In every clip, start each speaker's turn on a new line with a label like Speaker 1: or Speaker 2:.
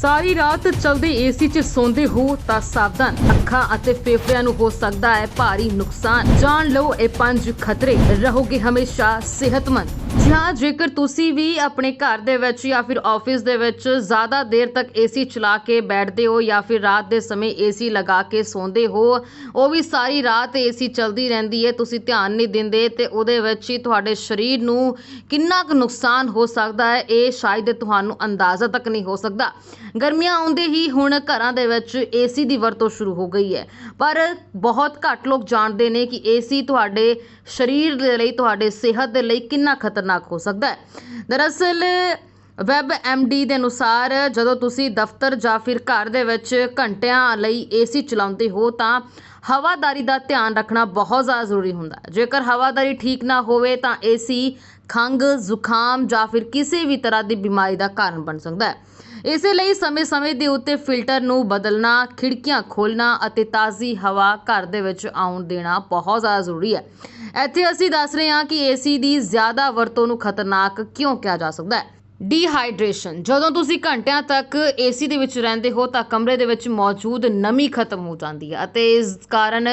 Speaker 1: ਸਾਰੀ ਰਾਤ ਚਲਦੇ ਏਸੀ 'ਚ ਸੌਂਦੇ ਹੋ ਤਾਂ ਸਾਵਧਾਨ। ਅੱਖਾਂ ਅਤੇ ਫੇਫੜਿਆਂ ਨੂੰ ਹੋ ਸਕਦਾ ਹੈ ਭਾਰੀ ਨੁਕਸਾਨ। ਜਾਣ ਲਓ ਇਹ ਪੰਜ ਖਤਰੇ। ਰਹੋਗੇ ਹਮੇਸ਼ਾ ਸਿਹਤਮੰਦ। ਜੀ ਹਾਂ, ਜੇਕਰ ਤੁਸੀਂ ਵੀ ਆਪਣੇ ਘਰ ਦੇ ਵਿੱਚ ਜਾਂ ਫਿਰ ਆਫਿਸ ਦੇ ਵਿੱਚ ਜ਼ਿਆਦਾ ਦੇਰ ਤੱਕ ਏਸੀ ਚਲਾ ਕੇ ਬੈਠਦੇ ਹੋ ਜਾਂ ਫਿਰ ਰਾਤ ਦੇ ਸਮੇਂ ਏਸੀ ਲਗਾ ਕੇ ਸੌਂਦੇ ਹੋ, ਉਹ ਵੀ ਸਾਰੀ ਰਾਤ ਏਸੀ ਚੱਲਦੀ ਰਹਿੰਦੀ ਹੈ, ਤੁਸੀਂ ਧਿਆਨ ਨਹੀਂ ਦਿੰਦੇ ਤੇ ਉਹਦੇ ਵਿੱਚ ਹੀ ਤੁਹਾਡੇ ਸਰੀਰ ਨੂੰ ਕਿੰਨਾ ਕੁ ਨੁਕਸਾਨ ਹੋ ਸਕਦਾ ਹੈ, ਇਹ ਸ਼ਾਇਦ ਤੁਹਾਨੂੰ ਅੰਦਾਜ਼ਾ ਤੱਕ ਨਹੀਂ ਹੋ ਸਕਦਾ। ਗਰਮੀਆਂ ਆਉਂਦੇ ਹੀ ਹੁਣ ਘਰਾਂ ਦੇ ਵਿੱਚ ਏਸੀ ਦੀ ਵਰਤੋਂ ਸ਼ੁਰੂ ਹੋ ਗਈ ਹੈ। ਪਰ ਬਹੁਤ ਘੱਟ ਲੋਕ ਜਾਣਦੇ ਨੇ ਕਿ ਏਸੀ ਤੁਹਾਡੇ ਸਰੀਰ ਦੇ ਲਈ, ਤੁਹਾਡੇ ਸਿਹਤ ਦੇ ਲਈ ਕਿੰਨਾ ਖਤਰਨਾਕ ਖਤਰਨਾਕ ਹੋ ਸਕਦਾ ਹੈ। ਦਰਅਸਲ, ਵੈਬ ਐਮਡੀ ਦੇ ਅਨੁਸਾਰ, ਜਦੋਂ ਤੁਸੀਂ ਦਫ਼ਤਰ ਜਾਂ ਫਿਰ ਘਰ ਦੇ ਵਿੱਚ ਘੰਟਿਆਂ ਲਈ ਏਸੀ ਚਲਾਉਂਦੇ ਹੋ, ਤਾਂ ਹਵਾਦਾਰੀ ਦਾ ਧਿਆਨ ਰੱਖਣਾ ਬਹੁਤ ਜ਼ਿਆਦਾ ਜ਼ਰੂਰੀ ਹੁੰਦਾ ਹੈ। ਜੇਕਰ ਹਵਾਦਾਰੀ ਠੀਕ ਨਾ ਹੋਵੇ, ਤਾਂ ਏਸੀ ਖੰਘ, ਜ਼ੁਕਾਮ ਜਾਂ ਫਿਰ ਕਿਸੇ ਵੀ ਤਰ੍ਹਾਂ ਦੀ ਬਿਮਾਰੀ ਦਾ ਕਾਰਨ ਬਣ ਸਕਦਾ ਹੈ। ਇਸੇ ਲਈ ਸਮੇਂ-ਸਮੇਂ ਦੇ ਉੱਤੇ ਫਿਲਟਰ ਨੂੰ ਬਦਲਣਾ, ਖਿੜਕੀਆਂ ਖੋਲ੍ਹਣਾ ਅਤੇ ਤਾਜ਼ੀ ਹਵਾ ਘਰ ਦੇ ਵਿੱਚ ਆਉਣ ਦੇਣਾ ਬਹੁਤ ਜ਼ਿਆਦਾ ਜ਼ਰੂਰੀ ਹੈ। ਇੱਥੇ ਅਸੀਂ ਦੱਸ ਰਹੇ ਹਾਂ ਕਿ ਏਸੀ ਦੀ ਜ਼ਿਆਦਾ ਵਰਤੋਂ ਨੂੰ ਖਤਰਨਾਕ ਕਿਉਂ ਕਿਹਾ ਜਾ ਸਕਦਾ ਹੈ? ਡੀਹਾਈਡਰੇਸ਼ਨ ਜਦੋਂ ਤੁਸੀਂ ਘੰਟਿਆਂ ਤੱਕ ਏਸੀ ਦੇ ਵਿੱਚ ਰਹਿੰਦੇ ਹੋ ਤਾਂ ਕਮਰੇ ਦੇ ਵਿੱਚ ਮੌਜੂਦ ਨਮੀ ਖਤਮ ਹੋ ਜਾਂਦੀ ਹੈ ਅਤੇ ਇਸ ਕਾਰਨ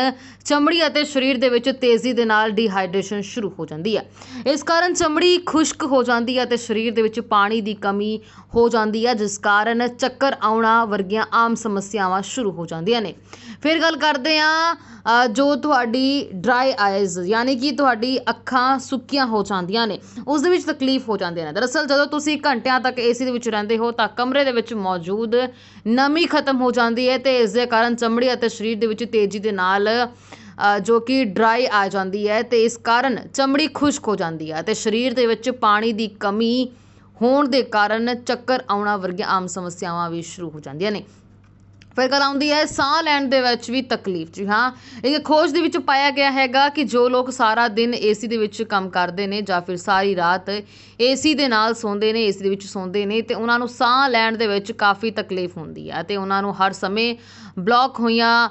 Speaker 1: ਚਮੜੀ ਅਤੇ ਸਰੀਰ ਦੇ ਵਿੱਚ ਤੇਜ਼ੀ ਦੇ ਨਾਲ ਡੀਹਾਈਡਰੇਸ਼ਨ ਸ਼ੁਰੂ ਹੋ ਜਾਂਦੀ ਹੈ। ਇਸ ਕਾਰਨ ਚਮੜੀ ਖੁਸ਼ਕ ਹੋ ਜਾਂਦੀ ਹੈ ਅਤੇ ਸਰੀਰ ਦੇ ਵਿੱਚ ਪਾਣੀ ਦੀ ਕਮੀ ਹੋ ਜਾਂਦੀ ਹੈ, ਜਿਸ ਕਾਰਨ ਚੱਕਰ ਆਉਣਾ ਵਰਗੀਆਂ ਆਮ ਸਮੱਸਿਆਵਾਂ ਸ਼ੁਰੂ ਹੋ ਜਾਂਦੀਆਂ ਨੇ। ਫਿਰ ਗੱਲ ਕਰਦੇ ਹਾਂ ਜੋ ਤੁਹਾਡੀ ਡਰਾਈ ਆਈਜ਼ ਯਾਨੀ ਕਿ ਤੁਹਾਡੀ ਅੱਖਾਂ ਸੁੱਕੀਆਂ ਹੋ ਜਾਂਦੀਆਂ ਨੇ, ਉਸ ਦੇ ਵਿੱਚ ਤਕਲੀਫ ਹੋ ਜਾਂਦੀਆਂ ਨੇ। ਦਰਅਸਲ ਜਦੋਂ ਤੁਸੀਂ ਘੰਟਿਆਂ ਤੱਕ ਏਸੀ ਦੇ ਵਿੱਚ ਰਹਿੰਦੇ ਹੋ ਤਾਂ ਕਮਰੇ ਦੇ ਵਿੱਚ ਮੌਜੂਦ ਨਮੀ ਖਤਮ ਹੋ ਜਾਂਦੀ ਹੈ ਤੇ ਇਸ ਦੇ ਕਾਰਨ ਚਮੜੀ ਅਤੇ ਸਰੀਰ ਦੇ ਵਿੱਚ ਤੇਜ਼ੀ ਦੇ ਨਾਲ ਅ, ਜੋ ਕਿ ਡਰਾਈ ਆ ਜਾਂਦੀ ਹੈ ਤੇ ਇਸ ਕਾਰਨ ਚਮੜੀ ਖੁਸ਼ਕ ਹੋ ਜਾਂਦੀ ਹੈ ਅਤੇ ਸਰੀਰ ਦੇ ਵਿੱਚ ਪਾਣੀ ਦੀ ਕਮੀ ਹੋਣ ਦੇ ਕਾਰਨ ਚੱਕਰ ਆਉਣਾ ਵਰਗੀਆਂ ਆਮ ਸਮੱਸਿਆਵਾਂ ਵੀ ਸ਼ੁਰੂ ਹੋ ਜਾਂਦੀਆਂ ਨੇ। ਫਿਰ ਗੱਲ ਆਉਂਦੀ ਹੈ, ਸਾਹ ਲੈਣ ਦੇ ਵਿੱਚ ਵੀ ਤਕਲੀਫ, ਜੀ ਹਾਂ। ਇਹ ਖੋਜ ਦੇ ਵਿੱਚ ਪਾਇਆ ਗਿਆ ਹੈਗਾ ਕਿ ਜੋ ਲੋਕ ਸਾਰਾ ਦਿਨ ਏਸੀ ਦੇ ਵਿੱਚ ਕੰਮ ਕਰਦੇ ਨੇ ਜਾਂ ਫਿਰ ਸਾਰੀ ਰਾਤ ਏਸੀ ਦੇ ਨਾਲ ਸੌਂਦੇ ਨੇ ਏਸੀ ਦੇ ਵਿੱਚ ਸੌਂਦੇ ਨੇ, ਤੇ ਉਹਨਾਂ ਨੂੰ ਸਾਹ ਲੈਣ ਦੇ ਵਿੱਚ ਕਾਫੀ ਤਕਲੀਫ ਹੁੰਦੀ ਹੈ ਤੇ ਉਹਨਾਂ ਨੂੰ ਹਰ ਸਮੇਂ ਬਲੌਕ ਹੋਈਆਂ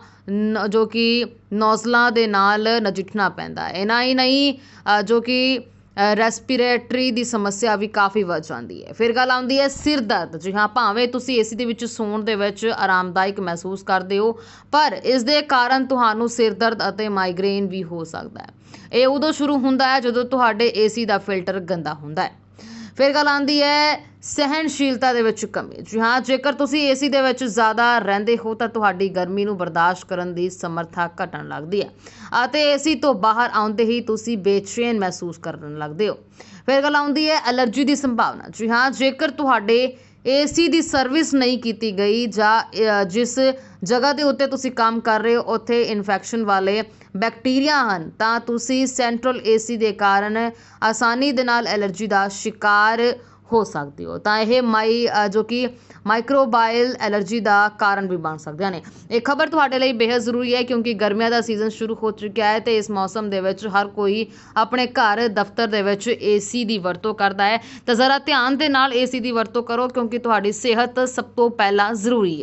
Speaker 1: ਜੋ ਕਿ ਨੌਜ਼ਲਾਂ ਦੇ ਨਾਲ ਨਜਿੱਠਣਾ ਪੈਂਦਾ। ਹੈ ਇਹਨਾਂ ਹੀ ਨਹੀਂ ਜੋ ਕਿ ਰੈਸਪੀਰੇਟਰੀ ਦੀ ਸਮੱਸਿਆ ਵੀ ਕਾਫੀ ਵੱਧ ਜਾਂਦੀ ਹੈ। ਫਿਰ ਗੱਲ ਆਉਂਦੀ ਹੈ ਸਿਰ ਦਰਦ। ਜੀ ਹਾਂ, ਭਾਵੇਂ ਤੁਸੀਂ ਏਸੀ ਦੇ ਵਿੱਚ ਸੌਣ ਦੇ ਵਿੱਚ ਆਰਾਮਦਾਇਕ ਮਹਿਸੂਸ ਕਰਦੇ ਹੋ, ਪਰ ਇਸ ਦੇ ਕਾਰਨ ਤੁਹਾਨੂੰ ਸਿਰ ਦਰਦ ਅਤੇ ਮਾਈਗ੍ਰੇਨ ਵੀ ਹੋ ਸਕਦਾ ਹੈ। ਇਹ ਉਦੋਂ ਸ਼ੁਰੂ ਹੁੰਦਾ ਹੈ ਜਦੋਂ ਤੁਹਾਡੇ ਏਸੀ ਦਾ ਫਿਲਟਰ ਗੰਦਾ ਹੁੰਦਾ ਹੈ। ਫਿਰ ਗੱਲ ਆਉਂਦੀ ਹੈ ਸਹਿਣਸ਼ੀਲਤਾ ਦੇ ਵਿੱਚ ਕਮੀ। ਜੀ ਹਾਂ, ਜੇਕਰ ਤੁਸੀਂ ਏਸੀ ਦੇ ਵਿੱਚ ਜ਼ਿਆਦਾ ਰਹਿੰਦੇ ਹੋ, ਤਾਂ ਤੁਹਾਡੀ ਗਰਮੀ ਨੂੰ ਬਰਦਾਸ਼ਤ ਕਰਨ ਦੀ ਸਮਰੱਥਾ ਘਟਣ ਲੱਗਦੀ ਹੈ। ਅਤੇ ਏਸੀ ਤੋਂ ਬਾਹਰ ਆਉਂਦੇ ਹੀ ਤੁਸੀਂ ਬੇਚੈਨ ਮਹਿਸੂਸ ਕਰਨ ਲੱਗਦੇ ਹੋ। ਫਿਰ ਗੱਲ ਆਉਂਦੀ ਹੈ ਐਲਰਜੀ ਦੀ ਸੰਭਾਵਨਾ। ਜੀ ਹਾਂ, ਜੇਕਰ ਤੁਹਾਡੇ ਏ ਸੀ ਦੀ ਸਰਵਿਸ ਨਹੀਂ ਕੀਤੀ ਗਈ ਜਾਂ ਜਿਸ ਜਗ੍ਹਾ ਦੇ ਉੱਤੇ ਤੁਸੀਂ ਕੰਮ ਕਰ ਰਹੇ ਹੋ, ਉੱਥੇ ਇਨਫੈਕਸ਼ਨ ਵਾਲੇ ਬੈਕਟੀਰੀਆ ਹਨ, ਤਾਂ ਤੁਸੀਂ ਸੈਂਟਰਲ ਏ ਸੀ ਦੇ ਕਾਰਨ ਆਸਾਨੀ ਦੇ ਨਾਲ ਐਲਰਜੀ ਦਾ ਸ਼ਿਕਾਰ ਹੋ ਸਕਦੇ ਹੋ। ਤਾਂ ਇਹ ਮਾਈ ਜੋ ਕਿ ਮਾਈਕਰੋਬਾਇਲ ਐਲਰਜੀ ਦਾ ਕਾਰਨ ਵੀ ਬਣ ਸਕਦੀਆਂ ਨੇ। ਇਹ ਖਬਰ ਤੁਹਾਡੇ ਲਈ ਬੇहद ਜ਼ਰੂਰੀ ਹੈ ਕਿਉਂਕਿ ਗਰਮੀਆਂ ਦਾ ਸੀਜ਼ਨ ਸ਼ੁਰੂ ਹੋ ਚੁੱਕਿਆ ਹੈ ਤੇ ਇਸ ਮੌਸਮ ਦੇ ਵਿੱਚ ਹਰ ਕੋਈ ਆਪਣੇ ਘਰ ਦਫ਼ਤਰ ਦੇ ਵਿੱਚ ਏਸੀ ਦੀ ਵਰਤੋਂ ਕਰਦਾ ਹੈ। ਤਾਂ ਜ਼ਰਾ ਧਿਆਨ ਦੇ ਨਾਲ ਏਸੀ ਦੀ ਵਰਤੋਂ ਕਰੋ ਕਿਉਂਕਿ ਤੁਹਾਡੀ ਸਿਹਤ ਸਭ ਤੋਂ ਪਹਿਲਾਂ ਜ਼ਰੂਰੀ ਹੈ।